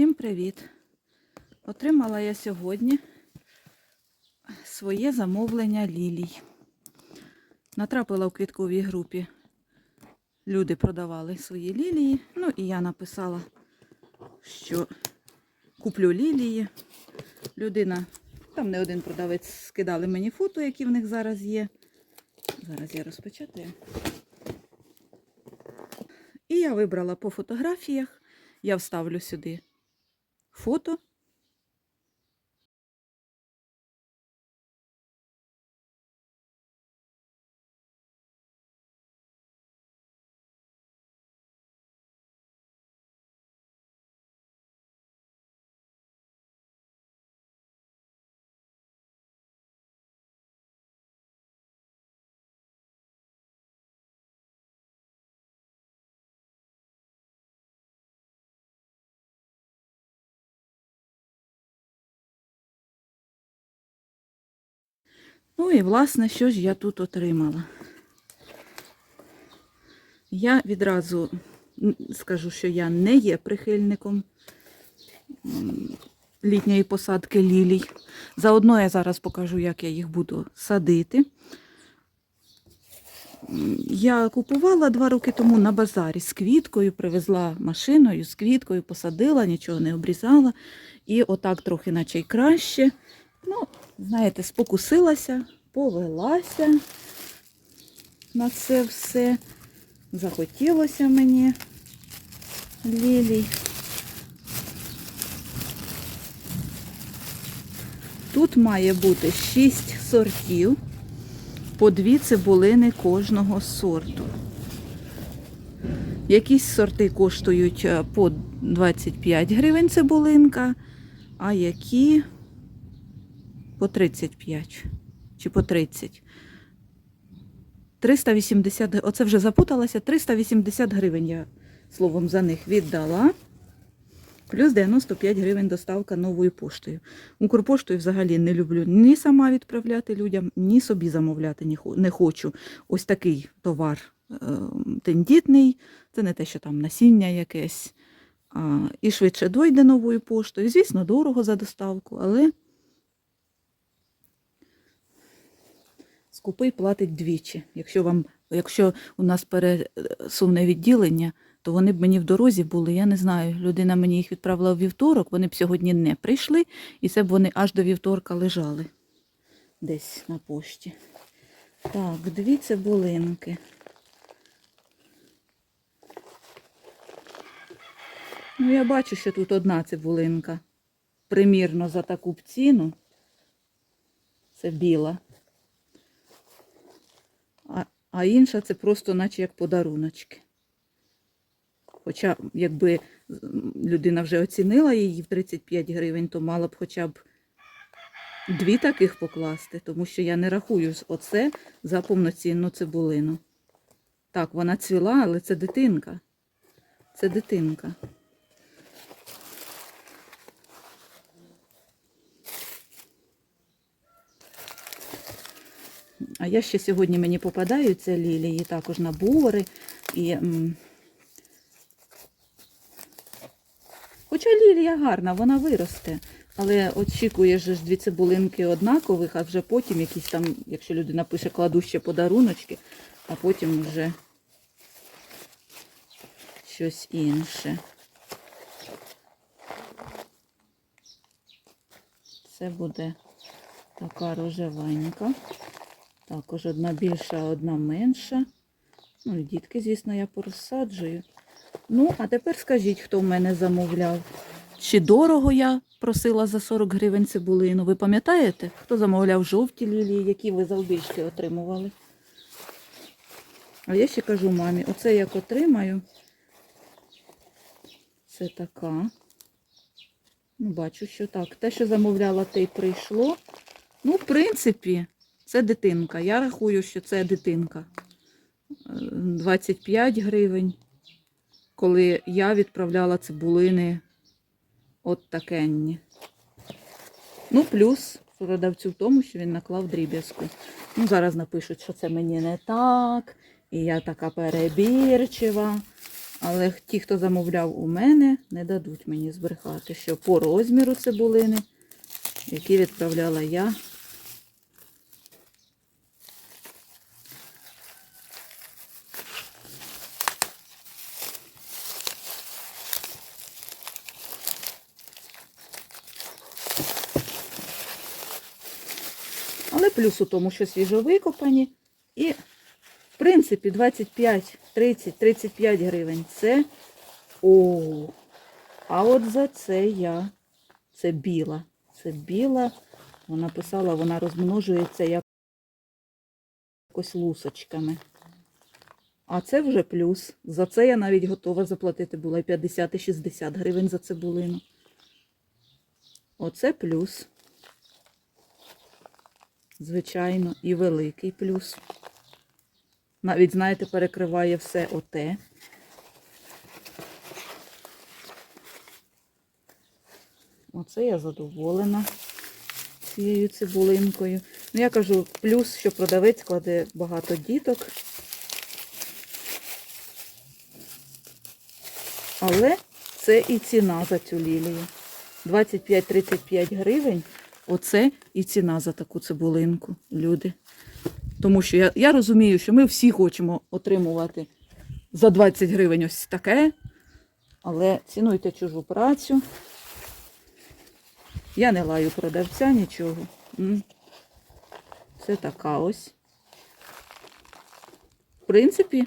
Всім привіт! Отримала я сьогодні своє замовлення лілій. Натрапила в квітковій групі. Люди продавали свої лілії. Ну і я написала, що куплю лілії. Людина, там не один продавець скидали мені фото, які в них зараз є. Зараз я розпечатаю. І я вибрала по фотографіях. Я вставлю сюди фото. Ну і власне, що ж я тут отримала? Я відразу скажу, що я не є прихильником літньої посадки лілій. Заодно я зараз покажу, як я їх буду садити. Я купувала два роки тому на базарі з квіткою, привезла машиною з квіткою, посадила, нічого не обрізала. І отак трохи наче й краще. Ну, знаєте, спокусилася, повелася на це все. Захотілося мені лілій. Тут має бути 6 сортів, по дві цибулини кожного сорту. Якісь сорти коштують е, по 25 гривень цибулинка, а які по 35 чи по 30. 380, оце вже запуталася, 380 гривень я словом за них віддала. Плюс 95 гривень доставка новою поштою. Укрпоштою взагалі не люблю ні сама відправляти людям, ні собі замовляти не хочу. Ось такий товар е, тендітний, це не те, що там насіння якесь. І швидше дойде новою поштою. Звісно, дорого за доставку, але скупий платить двічі. Якщо, вам, якщо у нас пересувне відділення, то вони б мені в дорозі були. Я не знаю, людина мені їх відправила в вівторок, вони б сьогодні не прийшли, і це б вони аж до вівторка лежали десь на пошті. Так, дві цибулинки. Ну, я бачу, що тут одна цибулинка. Примірно за таку б ціну. Це біла. А, інша це просто наче як подаруночки. Хоча, якби людина вже оцінила її в 35 гривень, то мала б хоча б дві таких покласти, тому що я не рахую оце за повноцінну цибулину. Так, вона цвіла, але це дитинка. Це дитинка. А я ще сьогодні мені попадаються лілії, також набори. І, Хоча лілія гарна, вона виросте. Але очікує же ж дві цибулинки однакових, а вже потім якісь там, якщо людина пише, кладу ще подаруночки, а потім вже щось інше. Це буде така рожевенька. Також одна більша, одна менша. Ну дітки, звісно, я порозсаджую. Ну, а тепер скажіть, хто в мене замовляв. Чи дорого я просила за 40 гривень цибулину? Ви пам'ятаєте, хто замовляв жовті лілії, які ви завбільшки отримували? А я ще кажу мамі, оце як отримаю. Це така. Ну, бачу, що так. Те, що замовляла, те й прийшло. Ну, в принципі, це дитинка. Я рахую, що це дитинка. Е, 25 гривень. Коли я відправляла цибулини от такенні. Ну, плюс продавцю в тому, що він наклав дріб'язку. Ну, зараз напишуть, що це мені не так, і я така перебірчива. Але ті, хто замовляв у мене, не дадуть мені збрехати, що по розміру цибулини, які відправляла я, Але тому, що свіжовикопані. І, в принципі, 25, 30, 35 гривень це. О, а от за це я. Це біла. Це біла. Вона писала, вона розмножується як якось лусочками. А це вже плюс. За це я навіть готова заплатити була 50 і 60 гривень за цибулину. Оце плюс. Звичайно, і великий плюс. Навіть, знаєте, перекриває все оте. Оце я задоволена цією цибулинкою. Ну, я кажу, плюс, що продавець кладе багато діток. Але це і ціна за цю лілію. 25-35 гривень. Оце і ціна за таку цибулинку, люди. Тому що я, я розумію, що ми всі хочемо отримувати за 20 гривень ось таке, але цінуйте чужу працю. Я не лаю продавця нічого. Це така ось. В принципі,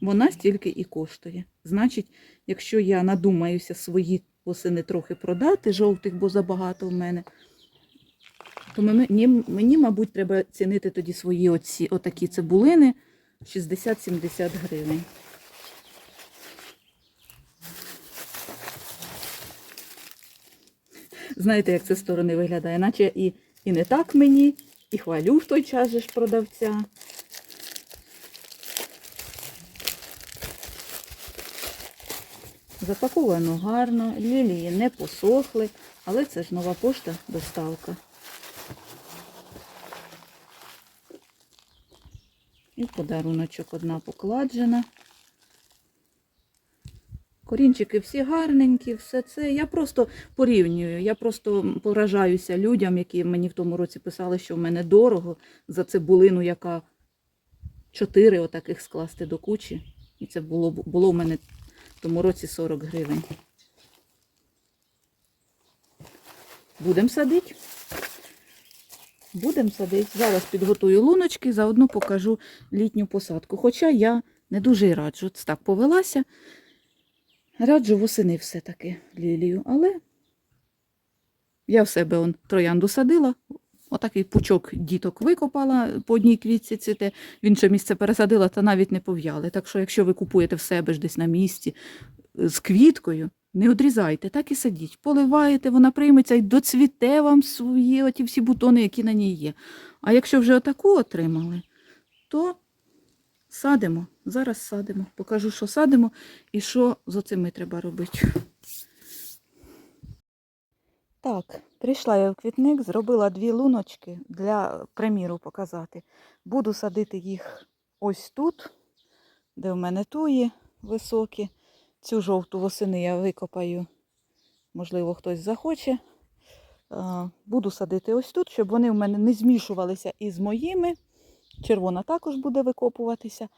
вона стільки і коштує. Значить, якщо я надумаюся свої восени трохи продати, жовтих, бо забагато в мене, то мені, мені, мабуть, треба цінити тоді свої оці, отакі цибулини 60-70 гривень. Знаєте, як це сторони виглядає? Наче і, і не так мені, і хвалю в той час же ж продавця. Запаковано гарно, лілії не посохли, але це ж нова пошта, доставка. І подаруночок одна покладжена. Корінчики всі гарненькі, все це. Я просто порівнюю, я просто поражаюся людям, які мені в тому році писали, що в мене дорого за цибулину, яка чотири отаких скласти до кучі. І це було, було в мене в тому році 40 гривень. Будемо садити. Будемо садити. Зараз підготую луночки, заодно покажу літню посадку. Хоча я не дуже й раджу. Так повелася. Раджу восени все-таки лілію, але я в себе он, троянду садила, отакий пучок діток викопала по одній квітці цвіте, в інше місце пересадила та навіть не пов'яли. Так що, якщо ви купуєте в себе ж десь на місці е, з квіткою, не одрізайте, так і садіть. Поливаєте, вона прийметься і доцвіте вам свої оті всі бутони, які на ній є. А якщо вже отаку отримали, то садимо. Зараз садимо. Покажу, що садимо і що з оцими треба робити. Так, прийшла я в квітник, зробила дві луночки для приміру показати. Буду садити їх ось тут, де в мене туї високі. Цю жовту восени я викопаю, можливо, хтось захоче. Буду садити ось тут, щоб вони в мене не змішувалися із моїми. Червона також буде викопуватися.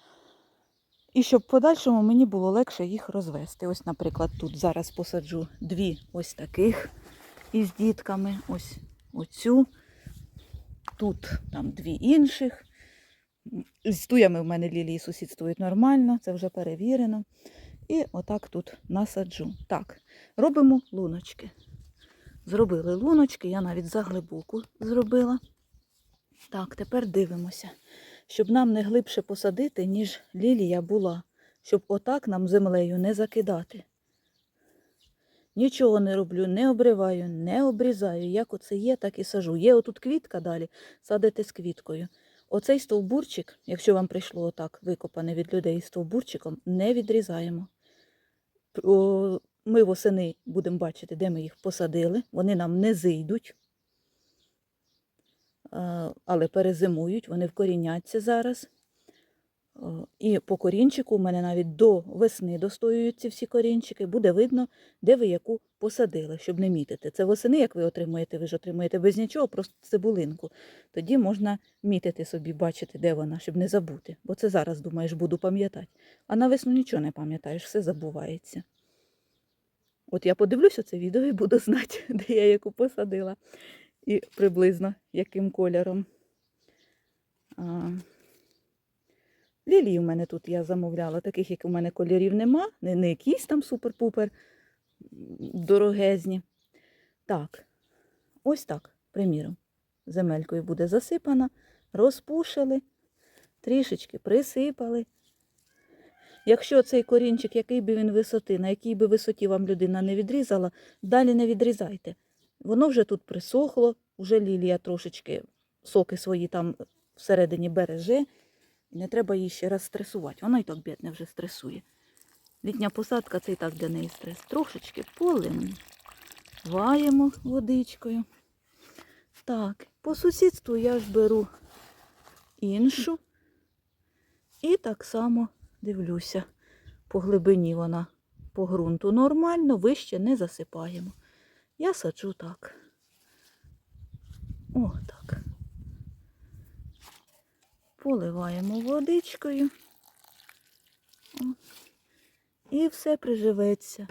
І щоб в подальшому мені було легше їх розвести. Ось, наприклад, тут зараз посаджу дві ось таких із дітками. Ось оцю. Тут там дві інших. З туями в мене лілії сусідствують нормально, це вже перевірено. І отак тут насаджу. Так, робимо луночки. Зробили луночки, я навіть заглибоку зробила. Так, тепер дивимося, щоб нам не глибше посадити, ніж лілія була, щоб отак нам землею не закидати. Нічого не роблю, не обриваю, не обрізаю. Як оце є, так і сажу. Є отут квітка далі, садите з квіткою. Оцей стовбурчик, якщо вам прийшло отак викопане від людей стовбурчиком, не відрізаємо. Ми восени будемо бачити, де ми їх посадили. Вони нам не зійдуть, але перезимують, вони вкоріняться зараз. І по корінчику у мене навіть до весни достоюються всі корінчики, буде видно, де ви яку посадили, щоб не мітити. Це восени, як ви отримуєте, ви ж отримуєте без нічого, просто цибулинку. Тоді можна мітити собі, бачити, де вона, щоб не забути. Бо це зараз, думаєш, буду пам'ятати. А на весну нічого не пам'ятаєш, все забувається. От я подивлюся це відео і буду знати, де я яку посадила. І приблизно яким кольором. Лілії у мене тут я замовляла, таких, як у мене кольорів нема, не, не якісь там супер-пупер дорогезні. Так, ось так, приміром, земелькою буде засипана, розпушили, трішечки присипали. Якщо цей корінчик, який би він висоти, на якій би висоті вам людина не відрізала, далі не відрізайте. Воно вже тут присохло, вже лілія трошечки соки свої там всередині береже. Не треба її ще раз стресувати. Вона і так бідне вже стресує. Літня посадка це і так для неї стрес. Трошечки поливаємо водичкою. Так, по сусідству я ж беру іншу. І так само дивлюся. По глибині вона по ґрунту нормально, вище не засипаємо. Я саджу так. О, так. Поливаємо водичкою. І все приживеться.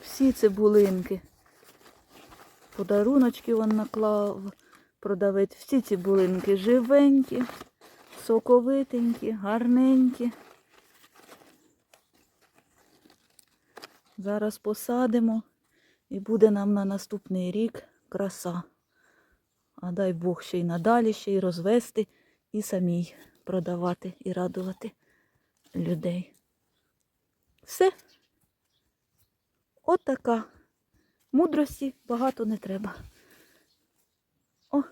Всі цибулинки. Подаруночки він наклав продавець. Всі цибулинки живенькі, соковитенькі, гарненькі. Зараз посадимо і буде нам на наступний рік краса. А дай Бог ще й надалі, ще й розвести, і самій продавати і радувати людей. Все. От така. Мудрості багато не треба. О,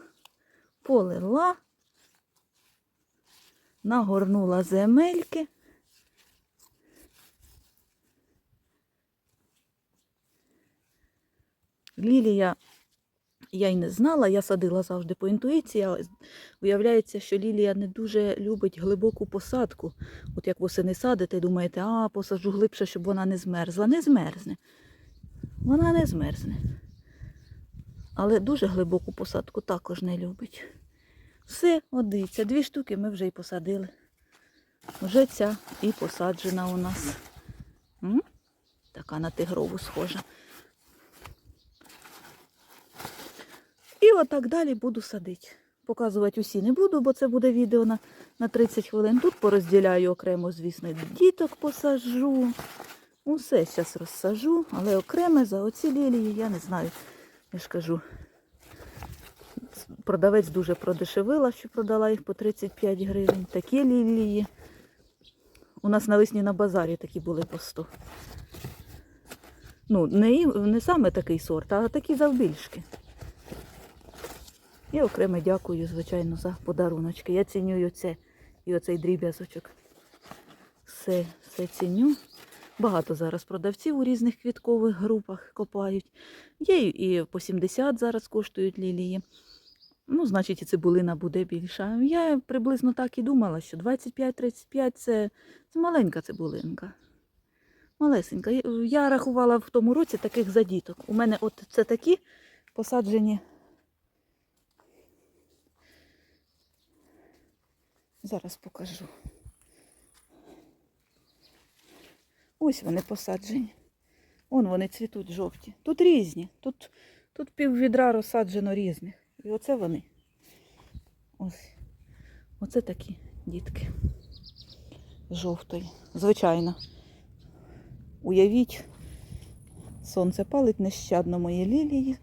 полила, нагорнула земельки. Лілія я й не знала, я садила завжди по інтуїції. Виявляється, що лілія не дуже любить глибоку посадку. От як восени садите, думаєте, а посаджу глибше, щоб вона не змерзла. Не змерзне. Вона не змерзне. Але дуже глибоку посадку також не любить. Все, от дивіться, дві штуки ми вже й посадили. Вже ця і посаджена у нас. М? Така на тигрову схожа. І отак далі буду садити. Показувати усі не буду, бо це буде відео на, на 30 хвилин. Тут порозділяю окремо, звісно, діток посаджу. Усе зараз розсажу, але окремо за оці лілії я не знаю. Я ж кажу, продавець дуже продешевила, що продала їх по 35 гривень. Такі лілії. У нас навесні на базарі такі були по 100. Ну, не, не саме такий сорт, а такі завбільшки. І окремо дякую, звичайно, за подаруночки. Я цінюю це і оцей дріб'язочок. Все, все ціню. Багато зараз продавців у різних квіткових групах копають. Є і по 70 зараз коштують лілії. Ну, значить, і цибулина буде більша. Я приблизно так і думала, що 25-35 це, це маленька цибулинка. Малесенька. Я- рахувала в тому році таких задіток. У мене от це такі посаджені. Зараз покажу. Ось вони посаджені. Вон вони цвітуть жовті. Тут різні. Тут, тут пів розсаджено різних. І оце вони. Ось. Оце такі дітки. Жовтої. Звичайно. Уявіть, сонце палить нещадно мої лілії,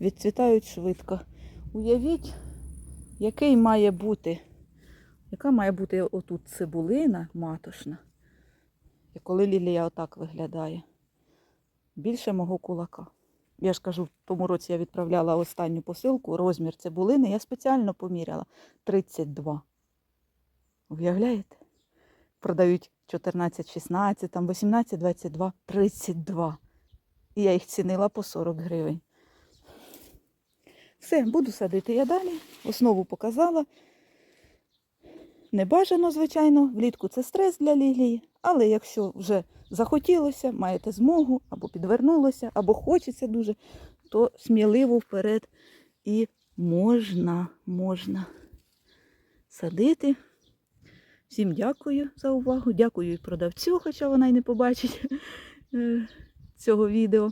відцвітають швидко. Уявіть, який має бути, яка має бути отут цибулина матошна. І коли лілія отак виглядає. Більше мого кулака. Я ж кажу, в тому році я відправляла останню посилку, розмір цибулини, я спеціально поміряла 32. Уявляєте? Продають 14-16, там 18-22, 32. І я їх цінила по 40 гривень. Все, буду садити я далі. Основу показала. Не бажано, звичайно, влітку це стрес для лілії, але якщо вже захотілося, маєте змогу, або підвернулося, або хочеться дуже, то сміливо вперед і можна, можна садити. Всім дякую за увагу. Дякую і продавцю, хоча вона й не побачить е, цього відео.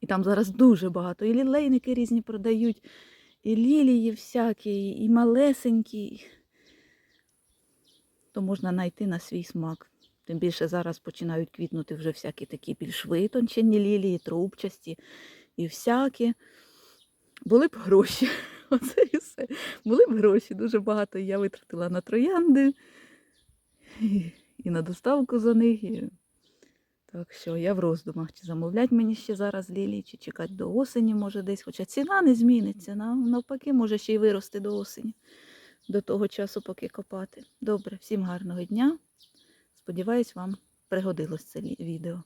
І там зараз дуже багато. І лілейники різні продають, і лілії всякі, і малесенькі. То можна знайти на свій смак. Тим більше зараз починають квітнути вже всякі такі більш витончені лілії, трубчасті і всякі. Були б гроші. Оце і все. Були б гроші. Дуже багато я витратила на троянди і, і на доставку за них. І... Так що я в роздумах, чи замовлять мені ще зараз лілії, чи чекати до осені, може десь. Хоча ціна не зміниться. Навпаки, може ще й вирости до осені, до того часу, поки копати. Добре, всім гарного дня. Сподіваюсь, вам пригодилось це відео.